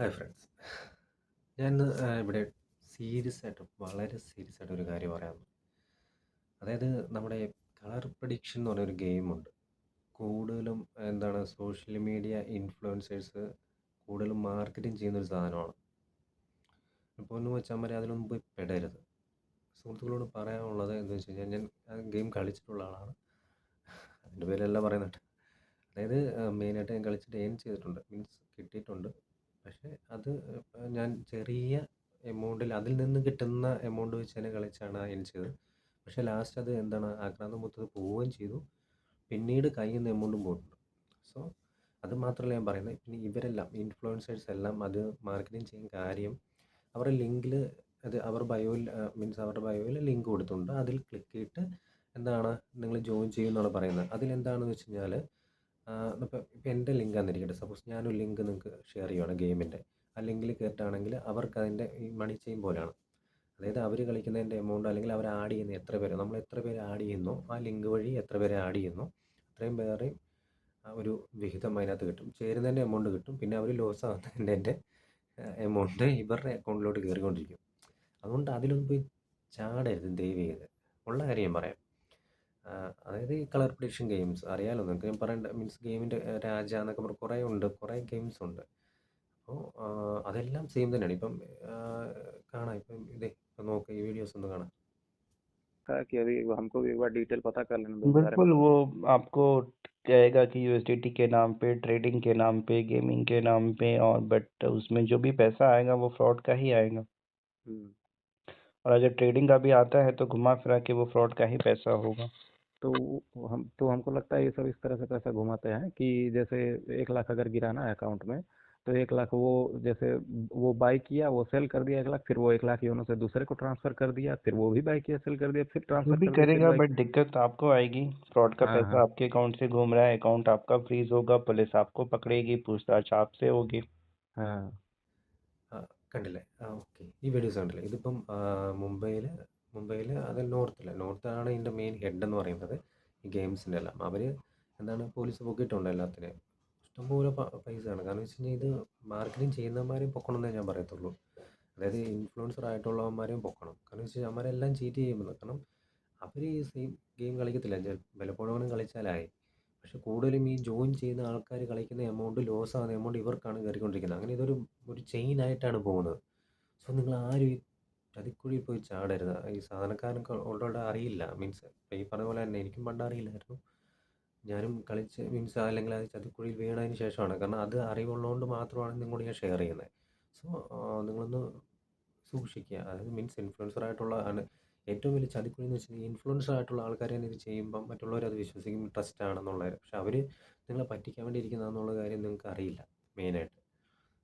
Hi friends ഞാൻ ഇവിടെ serious ആയിട്ട് വളരെ സീരിയസ് ആയിട്ട് ഒരു കാര്യം പറയാം അതായത് നമ്മുടെ കളർ പ്രഡിക്ഷൻ എന്ന് പറഞ്ഞൊരു ഗെയിമുണ്ട് കൂടുതലും എന്താണ് സോഷ്യൽ മീഡിയ ഇൻഫ്ലുവൻസേഴ്സ് കൂടുതലും മാർക്കറ്റിംഗ് ചെയ്യുന്ന ഒരു സാധനമാണ്. ഇപ്പോൾ ഒന്ന് വെച്ചാൽ മതി അതിലൊന്നും പോയി പെടരുത്. സുഹൃത്തുക്കളോട് പറയാനുള്ളത് എന്ന് വെച്ച് കഴിഞ്ഞാൽ ഞാൻ ആ ഗെയിം കളിച്ചിട്ടുള്ള ആളാണ്. അതിന്റെ പേരല്ല പറയുന്നുണ്ട് അതായത് മെയിനായിട്ട് ഞാൻ കളിച്ചിട്ട് ഏൺ ചെയ്തിട്ടുണ്ട്. മീൻസ് കിട്ടിയിട്ടുണ്ട്. പക്ഷേ അത് ഞാൻ ചെറിയ എമൗണ്ടിൽ അതിൽ നിന്ന് കിട്ടുന്ന എമൗണ്ട് വെച്ച് തന്നെ കളിച്ചാണ് ചെയ്തത്. പക്ഷേ ലാസ്റ്റ് അത് എന്താണ് ആക്രാന്തം മൊത്തത്തിൽ പോവുകയും ചെയ്തു. പിന്നീട് കയ്യിൽ നിന്ന് എമൗണ്ടും പോയിട്ടുണ്ട്. സോ അത് മാത്രമല്ല ഞാൻ പറയുന്നത്. പിന്നെ ഇവരെല്ലാം ഇൻഫ്ലുവൻസേഴ്സ് എല്ലാം അത് മാർക്കറ്റിംഗ് ചെയ്യുന്ന കാര്യം അവരുടെ ലിങ്കിൽ അത് അവർ ബയോയിൽ മീൻസ് അവരുടെ ബയോയിൽ ലിങ്ക് കൊടുത്തിട്ടുണ്ട്. അതിൽ ക്ലിക്ക് ചെയ്തിട്ട് എന്താണ് നിങ്ങൾ ജോയിൻ ചെയ്യുമെന്നാണ് പറയുന്നത്. അതിലെന്താണെന്ന് വെച്ച് കഴിഞ്ഞാൽ ഇപ്പോൾ എന്റെ ലിങ്ക് തന്നിരിക്കട്ടെ. സപ്പോസ് ഞാനൊരു ലിങ്ക് നിങ്ങൾക്ക് ഷെയർ ചെയ്യുവാണ് ഗെയിമിന്റെ. ആ ലിങ്കിൽ കയറ്റുകയാണെങ്കിൽ അവർക്ക് അതിന്റെ ഈ മണി ചെയിൻ പോലെയാണ്. അതായത് അവർ കളിക്കുന്നതിന്റെ എമൗണ്ട് അല്ലെങ്കിൽ അവർ ആഡ് ചെയ്യുന്ന എത്ര പേര് നമ്മൾ എത്ര പേര് ആഡ് ചെയ്യുന്നു ആ ലിങ്ക് വഴി എത്ര പേരെ ആഡ് ചെയ്യുന്നു അത്രയും പേരെയും ഒരു വിഹിതം അതിനകത്ത് കിട്ടും. ചേരുന്നതിന്റെ എമൗണ്ട് കിട്ടും. പിന്നെ അവർ ലോസ് ആകുന്നതിന്റെ എമൗണ്ട് ഇവരുടെ അക്കൗണ്ടിലോട്ട് കയറിക്കൊണ്ടിരിക്കും. അതുകൊണ്ട് അതിലൊന്നും പോയി ചാടരുത് ദയവ് ചെയ്ത്. ഉള്ള കാര്യം ഞാൻ പറയാം. അതായത് ഈ കളർ പ്രഡിക്ഷൻ ഗെയിംസ് അറിയാലോ നിങ്ങൾക്ക് ഞാൻ പറയേണ്ട മീൻസ് ഗെയിമിൻ്റെ രാജ എന്നൊക്കെ പറഞ്ഞ് കുറേ ഉണ്ട് കുറേ ഗെയിംസ് ഉണ്ട് അപ്പോൾ അതെല്ലാം സെയിം തന്നെയാണ് ഇപ്പം ആ, കാണാം ഇപ്പം ഇതേ ഇപ്പം നോക്ക് ഈ വീഡിയോസ് ഒന്ന് കാണാം कहा कि अभी हमको भी एक बार डिटेल पता कर लेने दो इस बारे में बिल्कुल वो आपको कहेगा कि यूएसडीटी के नाम पे ट्रेडिंग के नाम पे गेमिंग के नाम पे और बट उसमें जो भी पैसा आएगा वो फ्रॉड का ही आएगा हम्म, और अगर ट्रेडिंग का भी आता है तो घुमा फिरा के वो फ्रॉड का ही पैसा होगा। तो हम तो हमको लगता है ये सब इस तरह से पैसा घुमाते हैं कि जैसे एक लाख अगर गिराना है अकाउंट में तो एक लाख वो जैसे वो बाई किया वो सेल कर दिया एक लाख फिर वो एक लाख योनो से दूसरे को ट्रांसफ़र कर दिया फिर वो भी बाई किया सेल कर दिया फिर ट्रांसफ़र भी कर करेगा बट दिक्कत आपको आएगी। फ्रॉड का हाँ पैसा हाँ। आपके अकाउंट से घूम रहा है अकाउंट आपका फ्रीज होगा पुलिस आपको पकड़ेगी पूछताछ आपसे होगी। हाँ। കണ്ടില്ലേ? ആ ഓക്കെ. ഈ വീഡിയോസ് കണ്ടില്ലേ? ഇതിപ്പം മുംബൈയിൽ മുംബൈയിൽ അത് നോർത്തില്ല നോർത്താണ് ഇതിന്റെ മെയിൻ ഹെഡ് എന്ന് പറയുന്നത് ഈ ഗെയിംസിന്റെ എല്ലാം. അവർ എന്താണ് പോലീസ് പൊക്കിയിട്ടുണ്ട് എല്ലാത്തിനെയും ഇഷ്ടംപോലെ പൈസയാണ്. കാരണം വെച്ച് കഴിഞ്ഞാൽ ഇത് മാർക്കറ്റിംഗ് ചെയ്യുന്നവന്മാരെയും പൊക്കണമെന്നേ ഞാൻ പറയത്തുള്ളൂ. അതായത് ഇൻഫ്ലുവൻസർ ആയിട്ടുള്ളവന്മാരെയും പൊക്കണം. കാരണം വെച്ച് കഴിഞ്ഞാൽ അവരെല്ലാം ചീറ്റ് ചെയ്യുമ്പോൾ കാരണം അവർ ഈ സെയിം ഗെയിം കളിക്കത്തില്ല. ചില വല്ലപ്പോഴും കളിച്ചാലായി. പക്ഷെ കൂടുതലും ഈ ജോയിൻ ചെയ്യുന്ന ആൾക്കാർ കളിക്കുന്ന എമൗണ്ട് ലോസ് ആകുന്ന എമൗണ്ട് ഇവർക്കാണ് കയറിക്കൊണ്ടിരിക്കുന്നത്. അങ്ങനെ ഇതൊരു ഒരു ചെയിൻ ആയിട്ടാണ് പോകുന്നത്. സോ നിങ്ങൾ ആരും ഈ ചതിക്കുഴി പോയി ചാടരുത്. ഈ സാധാരണക്കാരനൊക്കെ ഉള്ളവരുടെ അറിയില്ല. മീൻസ് ഈ പറഞ്ഞ പോലെ തന്നെ എനിക്കും പണ്ട് അറിയില്ലായിരുന്നു. ഞാനും കളിച്ച് മീൻസ് അല്ലെങ്കിൽ അത് ചതിക്കുഴിയിൽ വീണതിന് ശേഷമാണ്. കാരണം അത് അറിവുള്ളതുകൊണ്ട് മാത്രമാണ് നിങ്ങളോട് ഞാൻ ഷെയർ ചെയ്യുന്നത്. സോ നിങ്ങളൊന്ന് സൂക്ഷിക്കുക. അതായത് മീൻസ് ഇൻഫ്ലുവൻസർ ആയിട്ടുള്ള ഏറ്റവും വലിയ ചതിക്കുഴി എന്ന് വെച്ചിട്ടുണ്ടെങ്കിൽ ഇൻഫ്ലുവൻസർ ആയിട്ടുള്ള ആൾക്കാർ തന്നെ ഇത് ചെയ്യുമ്പം മറ്റുള്ളവർ അത് വിശ്വസിക്കും ട്രസ്റ്റ് ആണെന്നുള്ളത് പക്ഷെ അവർ നിങ്ങളെ പറ്റിക്കാൻ വേണ്ടി ഇരിക്കുന്നതെന്നുള്ള കാര്യം നിങ്ങൾക്ക് അറിയില്ല മെയിനായിട്ട്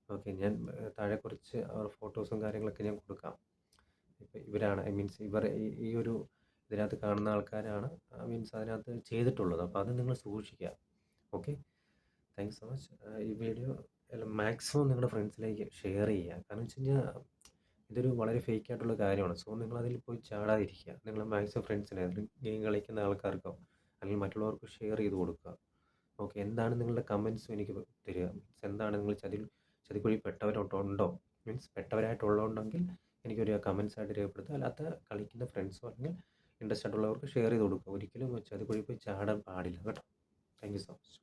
ഓക്കെ ഞാൻ താഴെ കുറച്ച് അവർ ഫോട്ടോസും കാര്യങ്ങളൊക്കെ ഞാൻ കൊടുക്കാം. ഇപ്പം ഇവരാണ് ഐ മീൻസ് ഇവർ ഈ ഒരു ഇതിനകത്ത് കാണുന്ന ആൾക്കാരാണ് ഐ മീൻസ് അതിനകത്ത് ചെയ്തിട്ടുള്ളത്. അപ്പോൾ അത് നിങ്ങൾ സൂക്ഷിക്കുക. ഓക്കെ താങ്ക് സോ മച്ച് ഈ വീഡിയോ മാക്സിമം നിങ്ങളുടെ ഫ്രണ്ട്സിലേക്ക് ഷെയർ ചെയ്യുക. കാരണം വെച്ച് കഴിഞ്ഞാൽ ഇതൊരു വളരെ ഫേക്ക് ആയിട്ടുള്ള കാര്യമാണ്. സോ നിങ്ങൾ അതിൽ പോയി ചാടാതിരിക്കുക. നിങ്ങൾ മാക്സിമം ഫ്രണ്ട്സിനെ ഗെയിം കളിക്കുന്ന ആൾക്കാർക്കോ അല്ലെങ്കിൽ മറ്റുള്ളവർക്ക് ഷെയർ ചെയ്ത് കൊടുക്കുക. ഓക്കെ എന്താണ് നിങ്ങളുടെ കമൻസും എനിക്ക് തരിക? മീൻസ് എന്താണ് നിങ്ങൾ ചതി ചതിക്കുഴി പെട്ടവരോട്ടുണ്ടോ മീൻസ് പെട്ടവരായിട്ടുള്ളതുണ്ടെങ്കിൽ എനിക്കൊരു കമൻസ് ആയിട്ട് രേഖപ്പെടുത്തുക. അല്ലാത്ത കളിക്കുന്ന ഫ്രണ്ട്സോ അല്ലെങ്കിൽ ഇൻട്രസ്റ്റ് ആയിട്ടുള്ളവർക്ക് ഷെയർ ചെയ്ത് കൊടുക്കുക. ഒരിക്കലും ചതിക്കുഴി പോയി ചാടാൻ പാടില്ല. കേട്ടോ. Thank you so much